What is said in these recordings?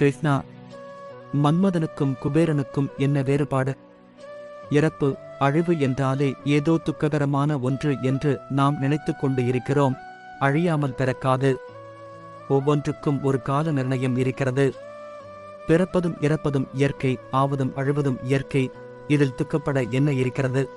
கிருஷ்ணா மன்மதனுக்கும் குபேரனுக்கும் என்ன வேறுபாடு? இறப்பு அழிவு என்றாலே ஏதோ துக்ககரமான ஒன்று என்று நாம் நினைத்துக் கொண்டு இருக்கிறோம். அழியாமல் பிறக்காது. ஒவ்வொன்றுக்கும் ஒரு கால நிர்ணயம் இருக்கிறது. பிறப்பதும் இறப்பதும் இயற்கை ஆவதும் அழிவதும் இயற்கை. இதில் துக்கப்பட என்ன இருக்கிறது?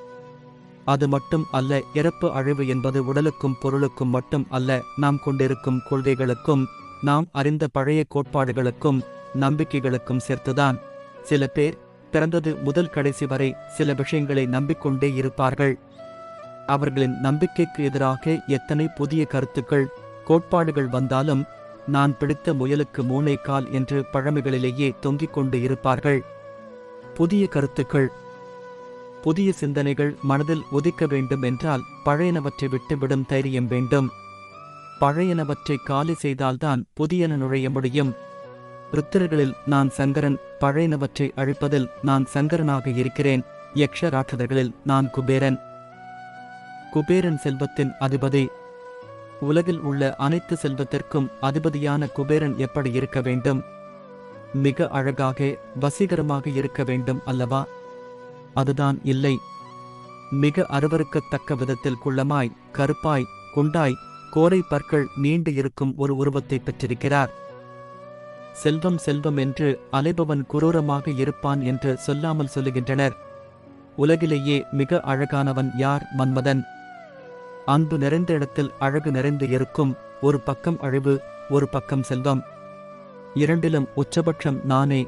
அது மட்டும் அல்ல இறப்பு அழிவு என்பது உடலுக்கும் பொருளுக்கும் மட்டும் அல்ல. நாம் கொண்டிருக்கும் கொள்கைகளுக்கும் நாம் அறிந்த பழைய கோட்பாடுகளுக்கும் நம்பிக்கைகளுக்கும் சேர்த்துதான். சில பேர் பிறந்தது முதல் கடைசி வரை சில விஷயங்களை நம்பிக்கொண்டே இருப்பார்கள். அவர்களின் நம்பிக்கைக்கு எதிராக எத்தனை புதிய கருத்துக்கள் கோட்பாடுகள் வந்தாலும் நான் பிடித்த முயலுக்கு மூளைக்கால் கால் என்று பழமைகளிலேயே தொங்கிக் கொண்டு இருப்பார்கள். புதிய கருத்துக்கள். புதிய சிந்தனைகள் மனதில் உதிக்க வேண்டும் என்றால் பழையனவற்றை விட்டுவிடும் தைரியம் வேண்டும். பழையனவற்றை காலி செய்தால்தான் புதியன நுழைய முடியும். ருத்திரர்களில் நான் சங்கரன் பழையனவற்றை அழிப்பதில் நான் சங்கரனாக இருக்கிறேன். யக்ஷ ராட்சதர்களில் நான் குபேரன். குபேரன் செல்வத்தின் அதிபதி. உலகில் உள்ள அனைத்து செல்வத்திற்கும் அதிபதியான குபேரன் எப்படி இருக்க வேண்டும்? மிக அழகாக வசீகரமாக இருக்க வேண்டும் அல்லவா? அதுதான் இல்லை. மிக அருவருக்கத்தக்க விதத்தில் குள்ளமாய் கருப்பாய் குண்டாய் கோரை பற்கள் நீண்டு இருக்கும் ஒரு உருவத்தை பெற்றிருக்கிறார். செல்வம் செல்வம் என்று அலைபவன் குரூரமாக இருப்பான் என்று சொல்லாமல் சொல்லுகின்றனர். உலகிலேயே மிக அழகானவன் யார் மன்மதன்? அன்பு நிறைந்த இடத்தில் அழகு நிறைந்து இருக்கும் ஒரு பக்கம் அழிவு ஒரு பக்கம் செல்வம். இரண்டிலும் உச்சபட்சம் நானே.